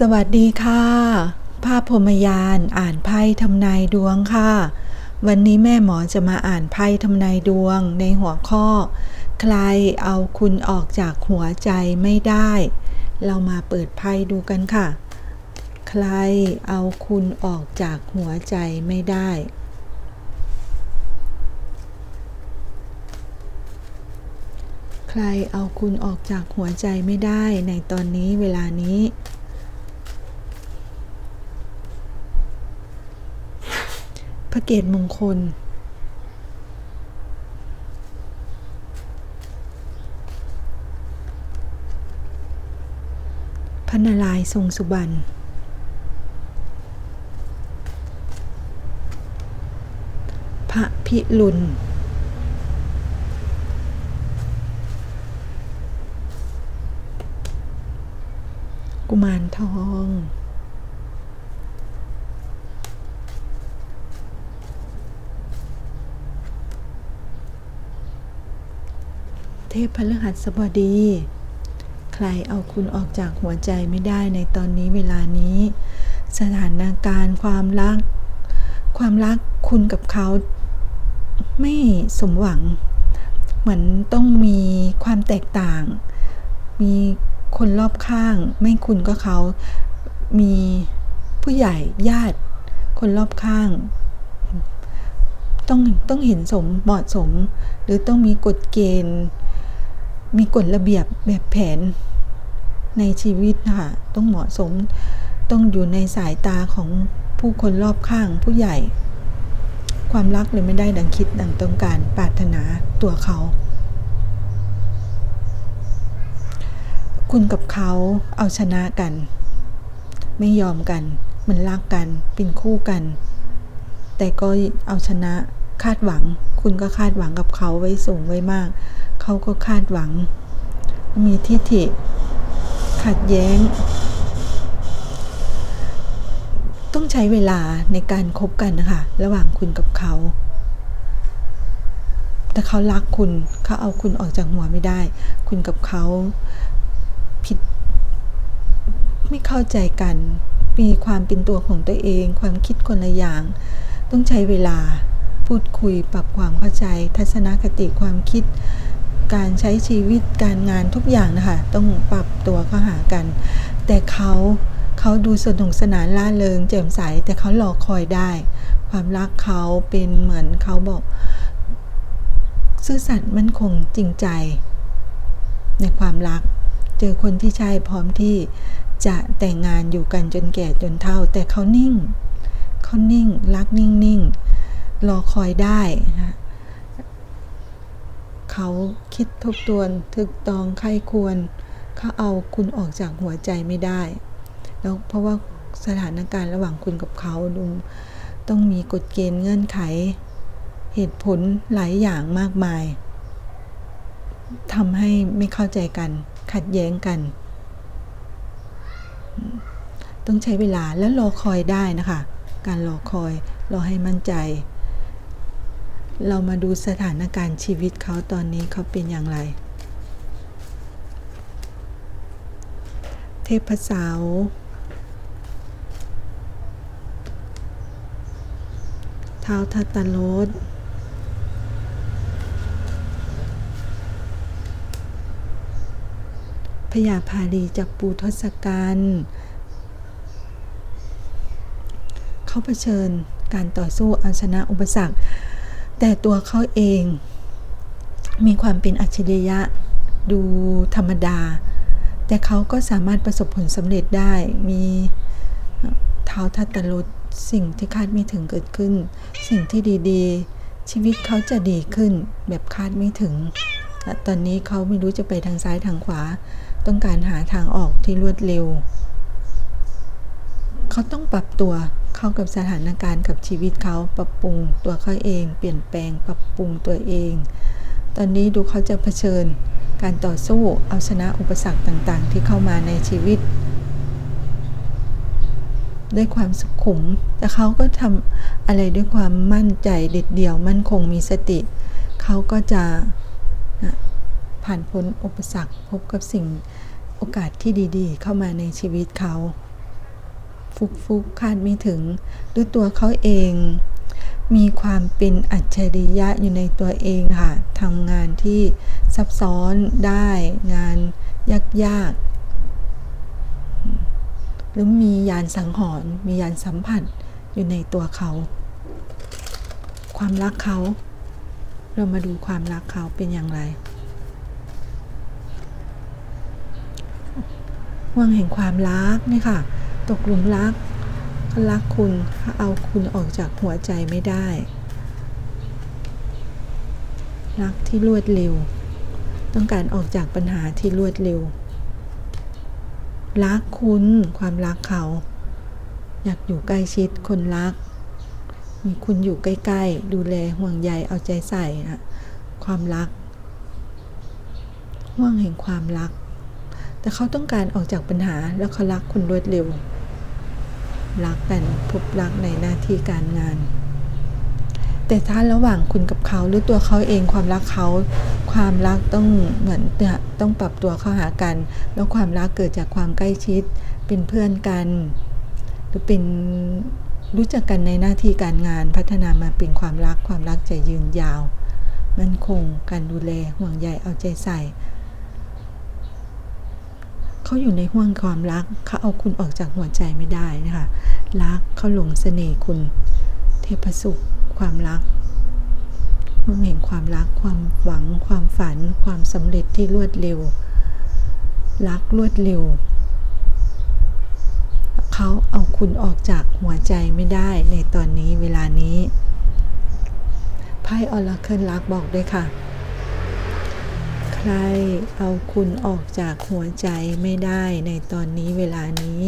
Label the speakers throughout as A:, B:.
A: สวัสดีค่ะ ภาพพรมยานอ่านไพ่ทำนายดวงค่ะ วันนี้แม่หมอจะมาอ่านไพ่ทำนายดวงในหัวข้อ ใครเอาคุณออกจากหัวใจไม่ได้ เรามาเปิดไพ่ดูกันค่ะ ใครเอาคุณออกจากหัวใจไม่ได้ใครเอาคุณออกจากหัวใจไม่ได้ในตอนนี้เวลานี้ พระเกตมงคล พระนารายทรงสุบรรณพระพิรุณกุมารทอง เทพพฤหัสบดี ใครเอาคุณออกจากหัวใจไม่ได้ในตอนนี้เวลานี้ สถานการณ์ความรัก ความรักคุณกับเขาไม่สมหวัง เหมือนต้องมีความแตกต่าง มีคนรอบข้าง ไม่คุณก็เขา มีผู้ใหญ่ญาติ คนรอบข้าง ต้องต้องเห็นสมเหมาะสม หรือต้องมีกฎเกณฑ์ มีกฎระเบียบแบบแผนในชีวิตค่ะต้องเหมาะสมต้องอยู่ในสายตาของผู้คนรอบข้างผู้ใหญ่ ความรักเลยไม่ได้ดังคิดดังต้องการปรารถนาตัวเขา คุณกับเขาเอาชนะกัน ไม่ยอมกัน มันรักกันเป็นคู่กัน แต่ก็เอาชนะคาดหวัง คุณก็คาดหวังกับเขาไว้สูงไว้มาก เขาก็คาดหวัง มีทิฏฐิ ขัดแย้ง ต้องใช้เวลาในการคบกันนะคะ ระหว่างคุณกับเขา แต่เขารักคุณ เขาเอาคุณออกจากหัวไม่ได้ คุณกับเขาผิด ไม่เข้าใจกัน มีความเป็นตัวของตัวเอง ความคิดคนละอย่าง ต้องใช้เวลา พูดคุยปรับความเข้าใจ ทัศนคติความคิด การใช้ชีวิตการงานทุกอย่างนะคะ ต้องปรับตัวเข้าหากัน แต่เขาเขาดูสนุกสนานล่าเริงแจ่มใส แต่เขารอคอยได้ ความรักเขาเป็นเหมือนเขาบอก ซื่อสัตย์มั่นคงจริงใจ ในความรัก เจอคนที่ใช่พร้อมที่จะแต่งงานอยู่กันจนแก่จนเฒ่า แต่เขานิ่ง เขานิ่ง รักนิ่งนิ่ง รอคอยได้นะเขาคิดทบทวนทึกตองไข้ควรเขาเอาคุณออกจากหัวใจไม่ได้ แล้วเพราะว่าสถานการณ์ระหว่างคุณกับเขาดูต้องมีกฎเกณฑ์เงื่อนไข เหตุผลหลายอย่างมากมายทำให้ไม่เข้าใจกัน ขัดแย้งกัน ต้องใช้เวลาแล้วรอคอยได้นะคะ การรอคอยรอให้มั่นใจ เรามาดูสถานการณ์ชีวิตเขาตอนนี้เขาเป็นอย่างไร เทพสาวเท้าทัตตโลดพยาพาลีจากปูทศกัณฐ์เขาเผชิญการต่อสู้เอาชนะอุปสรรค แต่ตัวเขาเองมีความเป็นอัจฉริยะดูธรรมดา แต่เขาก็สามารถประสบผลสำเร็จได้มีเท้าทัตตลุดสิ่งที่คาดไม่ถึงเกิดขึ้น สิ่งที่ดีๆ ชีวิตเขาจะดีขึ้นแบบคาดไม่ถึงตอนนี้เขาไม่รู้จะไปทางซ้ายทางขวา ต้องการหาทางออกที่รวดเร็ว เขาต้องปรับตัว เข้ากับสถานการณ์กับชีวิตเขาปรับปรุงตัวเขาเอง เปลี่ยนแปลงปรับปรุงตัวเอง ตอนนี้ดูเขาจะเผชิญการต่อสู้เอาชนะอุปสรรคต่างๆ ที่เข้ามาในชีวิต ด้วยความสุขุม แต่เขาก็ทำอะไรด้วยความมั่นใจเด็ดเดี่ยวมั่นคงมีสติ เขาก็จะผ่านพ้นอุปสรรคพบกับสิ่งโอกาสที่ดีๆ เข้ามาในชีวิตเขา ฟุกฟุกคาดไม่ถึงหรือตัวเขาเอง มีความเป็นอัจฉริยะอยู่ในตัวเองค่ะทำงานที่ซับซ้อนได้งานยากๆหรือมียานสังหรณ์มียานสัมผัสอยู่ในตัวเขา ความรักเขา เรามาดูความรักเขาเป็นอย่างไรห่วงแห่งความรักนี่ค่ะ ตกหลุมรักเขารักคุณเขาเอาคุณออกจากหัวใจไม่ได้ รักที่รวดเร็ว ต้องการออกจากปัญหาที่รวดเร็ว รักคุณความรักเขา อยากอยู่ใกล้ชิดคนรัก มีคุณอยู่ใกล้ ๆ ดูแลห่วงใยเอาใจใส่นะความรักห่วงแห่งความรัก แต่เขาต้องการออกจากปัญหาแล้วเขารักคุณรวดเร็ว รักกันพบรักในหน้าที่การงาน แต่ถ้าระหว่างคุณกับเขาหรือตัวเขาเองความรักเขา ความรักต้องเหมือนต้องปรับตัวเข้าหากัน แล้วความรักเกิดจากความใกล้ชิด เป็นเพื่อนกัน หรือเป็นรู้จักกันในหน้าที่การงานพัฒนามาเป็นความรักความรักจะยืนยาว มั่นคงการดูแลห่วงใยเอาใจใส่ เขาอยู่ในห่วงความรัก เขาเอาคุณออกจากหัวใจไม่ได้นะคะ รักเขาหลงเสน่ห์คุณ เทพสุข ความรักห่วงแห่งความรัก ความหวัง ความฝัน ความสำเร็จที่รวดเร็ว รักรวดเร็ว เขาเอาคุณออกจากหัวใจไม่ได้ในตอนนี้เวลานี้ไพ่ออราเคิลรักบอกด้วยค่ะ ใครเอาคุณออกจากหัวใจไม่ได้ในตอนนี้เวลานี้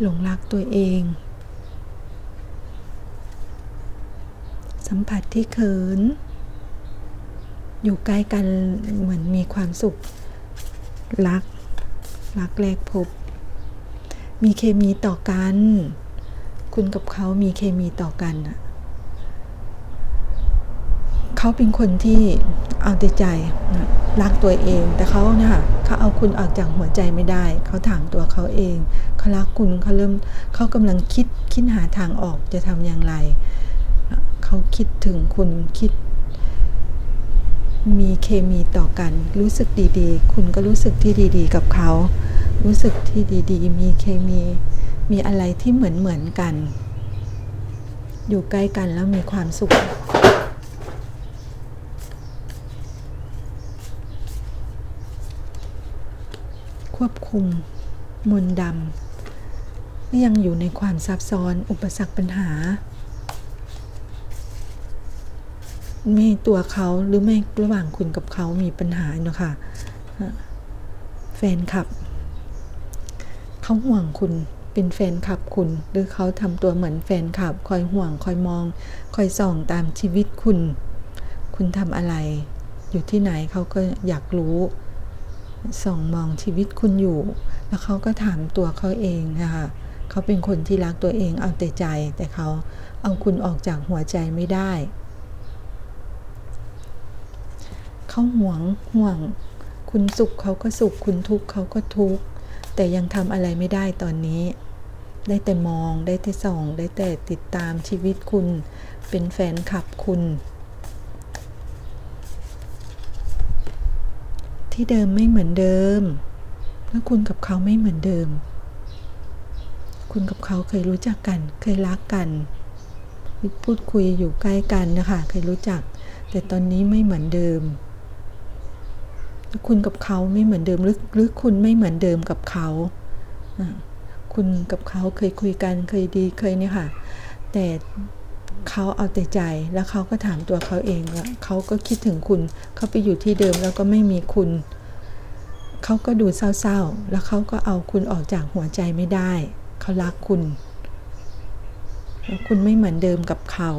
A: หลงรักตัวเอง สัมผัสที่เขิน อยู่ใกล้กันเหมือนมีความสุข รัก รักแรกพบ มีเคมีต่อกัน คุณกับเขามีเคมีต่อกันอะเขาเป็นคนที่เอาแต่ใจนะรักตัวเอง แต่เขาเนี่ยค่ะเขาเอาคุณออกจากหัวใจไม่ได้ เขาถามตัวเขาเองเขารักคุณเขาเริ่มเขากำลังคิดคิดหาทางออกจะทำอย่างไร เขาคิดถึงคุณคิด มีเคมีต่อกัน รู้สึกดีๆ คุณก็รู้สึกที่ดีๆ กับเขา รู้สึกที่ดีๆ มีเคมี มีอะไรที่เหมือนเหมือนกัน อยู่ใกล้กันแล้วมีความสุขควบคุมมนดำยังอยู่ในความซับซ้อนอุปสรรคปัญหา ไม่ตัวเขาหรือไม่ระหว่างคุณกับเขามีปัญหาเนาะค่ะแฟนคลับเขาห่วงคุณเป็นแฟนคลับคุณ หรือเขาทำตัวเหมือนแฟนคลับ คอยห่วง คอยมอง คอยส่องตามชีวิตคุณ คุณทำอะไร อยู่ที่ไหนเขาก็อยากรู้ส่องมองชีวิตคุณอยู่ แล้วเขาก็ถามตัวเขาเองนะคะเขาเป็นคนที่รักตัวเองเอาแต่ใจ แต่เขาเอาคุณออกจากหัวใจไม่ได้ เขาห่วงห่วง คุณสุขเขาก็สุข คุณทุกข์เขาก็ทุกข์ แต่ยังทำอะไรไม่ได้ตอนนี้ ได้แต่มองได้แต่ส่อง ได้แต่ติดตามชีวิตคุณ เป็นแฟนคลับคุณ ที่เดิมไม่เหมือนเดิม แล้วคุณกับเขาไม่เหมือนเดิม คุณกับเขาเคยรู้จักกัน เคยรักกันพูดคุยอยู่ใกล้กันนะคะ เคยรู้จัก แต่ตอนนี้ไม่เหมือนเดิม คุณกับเขาไม่เหมือนเดิมหรือหรือคุณไม่เหมือนเดิมกับเขาคุณกับเขาเคยคุยกันเคยดีเคยเนี่ยค่ะ แต่เขาเอาแต่ใจแล้วเขาก็ถามตัวเขาเองว่าเขาก็คิดถึงคุณเขาไปอยู่ที่เดิมแล้วก็ไม่มีคุณเขาก็ดูเศร้าๆ แล้วเขาก็เอาคุณออกจากหัวใจไม่ได้ เขารักคุณแล้วคุณไม่เหมือนเดิมกับเขา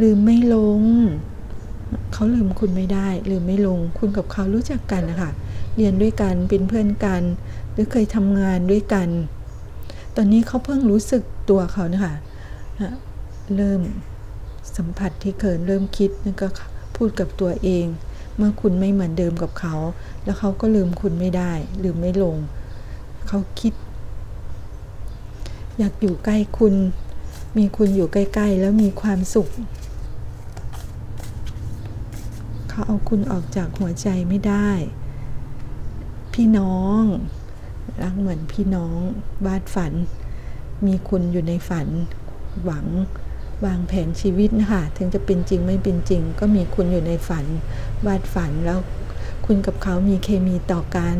A: ลืมไม่ลง เขาลืมคุณไม่ได้ ลืมไม่ลง คุณกับเขารู้จักกันนะคะเรียนด้วยกันเป็นเพื่อนกัน หรือเคยทำงานด้วยกัน ตอนนี้เขาเพิ่งรู้สึกตัวเขานะคะเริ่มสัมผัสที่เขินเริ่มคิดนั่นก็พูดกับตัวเอง เมื่อคุณไม่เหมือนเดิมกับเขา แล้วเขาก็ลืมคุณไม่ได้ ลืมไม่ลง เขาคิด อยากอยู่ใกล้คุณ มีคุณอยู่ใกล้ ๆ แล้วมีความสุข เขาเอาคุณออกจากหัวใจไม่ได้ พี่น้อง รักเหมือนพี่น้องวาดฝัน มีคุณอยู่ในฝัน หวังวางแผนชีวิตนะคะถึงจะเป็นจริงไม่เป็นจริง ก็มีคุณอยู่ในฝัน วาดฝันแล้วคุณกับเขามีเคมีต่อกัน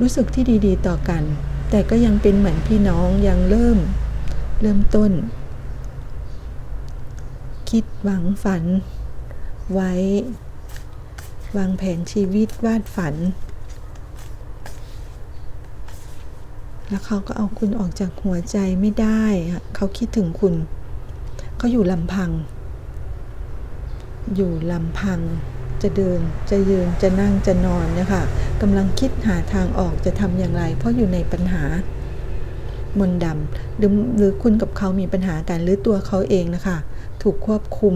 A: รู้สึกที่ดีๆ ต่อกัน แต่ก็ยังเป็นเหมือนพี่น้องยังเริ่ม เริ่มต้น คิดหวังฝัน ไว้ วางแผนชีวิตวาดฝัน แล้วเขาก็เอาคุณออกจากหัวใจไม่ได้ เขาคิดถึงคุณ เขาอยู่ลำพัง อยู่ลำพัง จะเดิน จะยืน จะนั่ง จะนอนนะคะกำลังคิดหาทางออกจะทำอย่างไร เพราะอยู่ในปัญหามนดำหรือหรือคุณกับเขามีปัญหากันหรือตัวเขาเองนะคะ ถูกควบคุม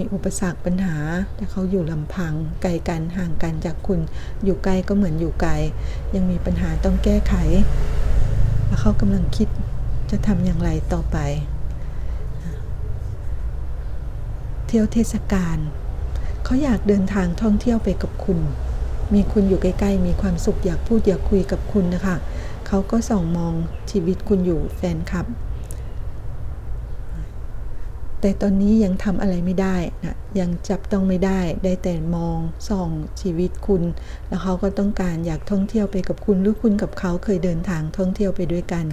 A: มีอุปสรรคปัญหา แต่เขาอยู่ลำพัง ไกลกันห่างกันจากคุณ อยู่ไกลก็เหมือนอยู่ไกล ยังมีปัญหาต้องแก้ไข แล้วเขากำลังคิดจะทำอย่างไรต่อไป เที่ยวเทศกาลเขาอยากเดินทางท่องเที่ยวไปกับคุณ มีคุณอยู่ใกล้ๆ มีความสุขอยากพูดอยากคุยกับคุณนะคะ เขาก็ส่องมองชีวิตคุณอยู่แฟนคลับ แต่ตอนนี้ยังทำอะไรไม่ได้นะยังจับต้องไม่ได้ ได้แต่มองส่องชีวิตคุณ แล้วเขาก็ต้องการอยากท่องเที่ยวไปกับคุณหรือคุณกับเขาเคยเดินทางท่องเที่ยวไปด้วยกัน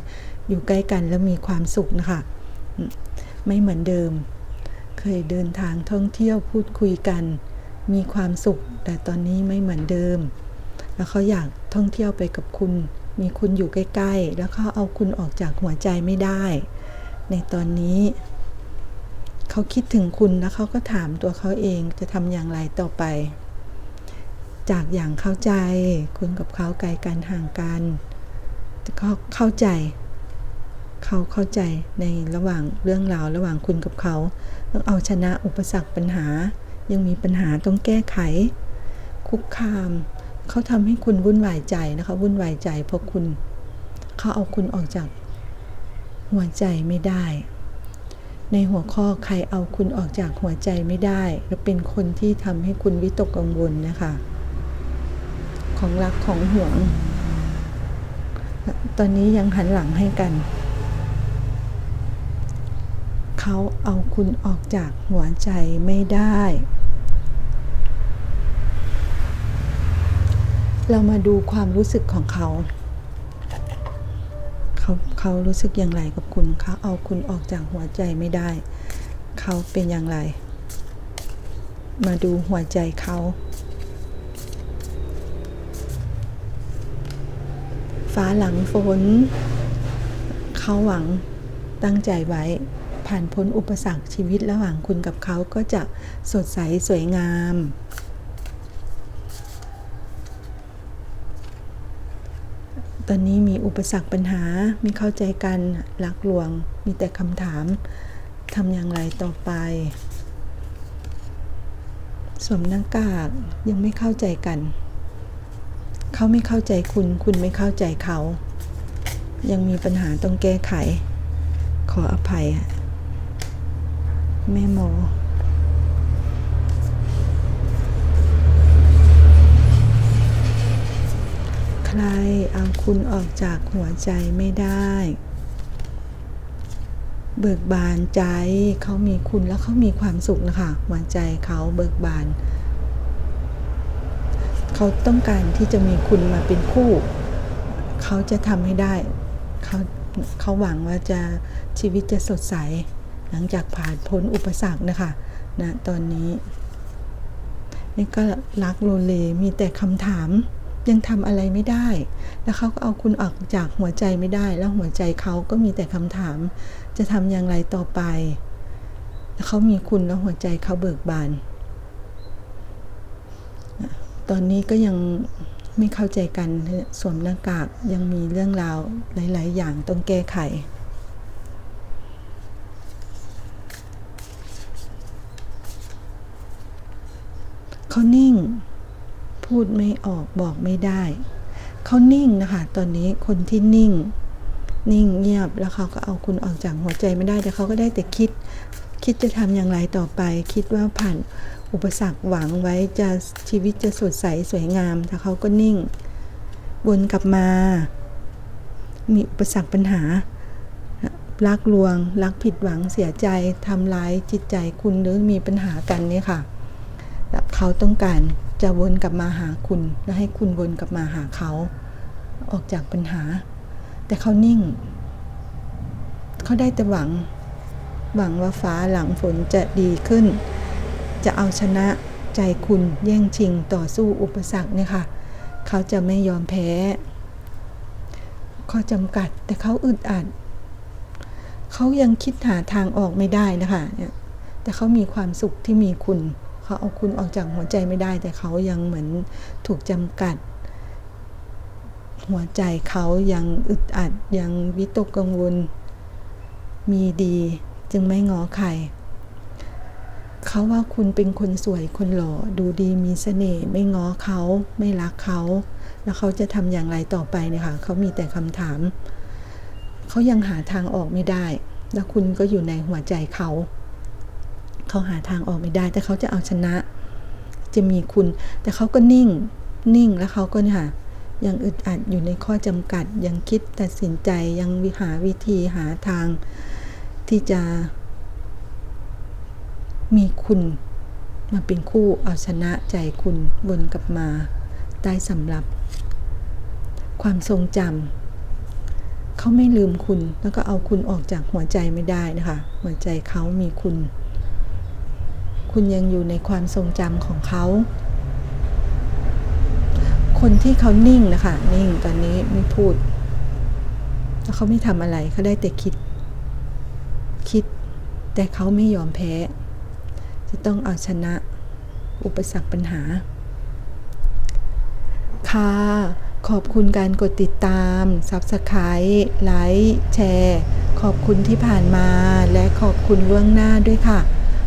A: อยู่ใกล้กันแล้วมีความสุขนะคะ ไม่เหมือนเดิม เคยเดินทางท่องเที่ยวพูดคุยกัน มีความสุข แต่ตอนนี้ไม่เหมือนเดิม แล้วเขาอยากท่องเที่ยวไปกับคุณ มีคุณอยู่ใกล้ ๆ แล้วเขาเอาคุณออกจากหัวใจไม่ได้ ในตอนนี้ เขาคิดถึงคุณแล้วเขาก็ถามตัวเขาเองจะทำอย่างไรต่อไป จากอย่างเข้าใจ คุณกับเขาไกลกันห่างกันเขาเข้าใจเขาเข้าใจในระหว่างเรื่องราวระหว่างคุณกับเขาต้องเอาชนะอุปสรรคปัญหา ยังมีปัญหาต้องแก้ไข คุกคาม เขาทำให้คุณวุ่นวายใจนะคะวุ่นวายใจเพราะคุณ เขาเอาคุณออกจากหัวใจไม่ได้ ในหัวข้อใครเอาคุณออกจากหัวใจไม่ได้ และเป็นคนที่ทำให้คุณวิตกกังวลนะคะ ของรักของห่วง ตอนนี้ยังหันหลังให้กัน เขาเอาคุณออกจากหัวใจไม่ได้ เรามาดูความรู้สึกของเขา เขาเขารู้สึกอย่างไรกับคุณเขาเอาคุณออกจากหัวใจไม่ได้ เขาเป็นอย่างไร มาดูหัวใจเขาฟ้าหลังฝน เขาหวังตั้งใจไว้ ผ่านพ้นอุปสรรคชีวิตระหว่างคุณกับเขาก็จะสดใสสวยงาม ต อุปสรรคปัญหาไม่เข้าใจกันรักลวง มีแต่คำถามทำอย่างไรต่อไป สวมหน้ากากยังไม่เข้าใจกัน เขาไม่เข้าใจคุณ คุณไม่เข้าใจเขา ยังมีปัญหาต้องแก้ไข ขออภัยแม่หมอ รเอาคุณออกจากหัวใจไม่ได้ เบิกบานใจเขามีคุณแล้วเขามีความสุขนะคะหัวใจเขาเบิกบาน เขาต้องการที่จะมีคุณมาเป็นคู่ เขาจะทำให้ได้ เขาเขาหวังว่าจะชีวิตจะสดใส หลังจากผ่านพ้นอุปสรรคนะคะนะตอนนี้ นี่ก็รักโลเลมีแต่คำถาม ยังทำอะไรไม่ได้ แล้วเขาก็เอาคุณออกจากหัวใจไม่ได้ แล้วหัวใจเขาก็มีแต่คำถาม จะทำอย่างไรต่อไป แล้วเขามีคุณแล้วหัวใจเขาเบิกบาน ตอนนี้ก็ยังไม่เข้าใจกันสวมหน้ากากยังมีเรื่องราวหลาย ๆ อย่างต้องแก้ไขเขานิ่ง พูดไม่ออกบอกไม่ได้ เขานิ่งนะคะ ตอนนี้คนที่นิ่ง นิ่งเงียบแล้วเขาก็เอาคุณออกจากหัวใจไม่ได้ แต่เขาก็ได้แต่คิด คิดจะทำอย่างไรต่อไป คิดว่าผ่านอุปสรรคหวังไว้จะชีวิตจะสดใสสวยงาม แต่เขาก็นิ่ง วนกลับมา มีอุปสรรคปัญหารักลวง รักผิดหวังเสียใจทำร้ายจิตใจคุณหรือมีปัญหากันเนี่ยค่ะ เขาต้องการ จะวนกลับมาหาคุณ และให้คุณวนกลับมาหาเขา ออกจากปัญหา แต่เขานิ่ง เขาได้แต่หวัง หวังว่าฟ้าหลังฝนจะดีขึ้น จะเอาชนะใจคุณแย่งชิงต่อสู้อุปสรรคเนี่ยค่ะ เขาจะไม่ยอมแพ้ ข้อจำกัดแต่เขาอึดอัด เขายังคิดหาทางออกไม่ได้นะคะเนี่ยแต่เขามีความสุขที่มีคุณ เขาเอาคุณออกจากหัวใจไม่ได้ แต่เขายังเหมือนถูกจำกัด หัวใจเขายังอึดอัดยังวิตกกังวล มีดีจึงไม่งอใครเขาว่าคุณเป็นคนสวยคนหล่อดูดีมีเสน่ห์ไม่ง้อเขาไม่รักเขา แล้วเขาจะทำอย่างไรต่อไปเนี่ยค่ะเขามีแต่คำถาม เขายังหาทางออกไม่ได้ แล้วคุณก็อยู่ในหัวใจเขา เขาหาทางออกไม่ได้ แต่เขาจะเอาชนะ จะมีคุณ แต่เขาก็นิ่ง นิ่งแล้วเขาก็เนี่ยค่ะยังอึดอัดอยู่ในข้อจำกัด ยังคิดตัดสินใจยังวิหาวิธีหาทางที่จะ มีคุณมาเป็นคู่เอาชนะใจคุณวนกลับมาได้สำหรับ ความทรงจำเขาไม่ลืมคุณแล้วก็เอาคุณออกจากหัวใจไม่ได้นะคะ หัวใจเขามีคุณ คุณยังอยู่ในความทรงจำของเขา คนที่เขานิ่งนะคะ นิ่งตอนนี้ไม่พูด แล้วเขาไม่ทำอะไรเขาได้แต่คิด คิด แต่เขาไม่ยอมแพ้ จะต้องเอาชนะอุปสรรคปัญหา ค่ะ ขอบคุณการกดติดตาม Subscribe ไลค์ แชร์ ขอบคุณที่ผ่านมา และขอบคุณล่วงหน้าด้วยค่ะ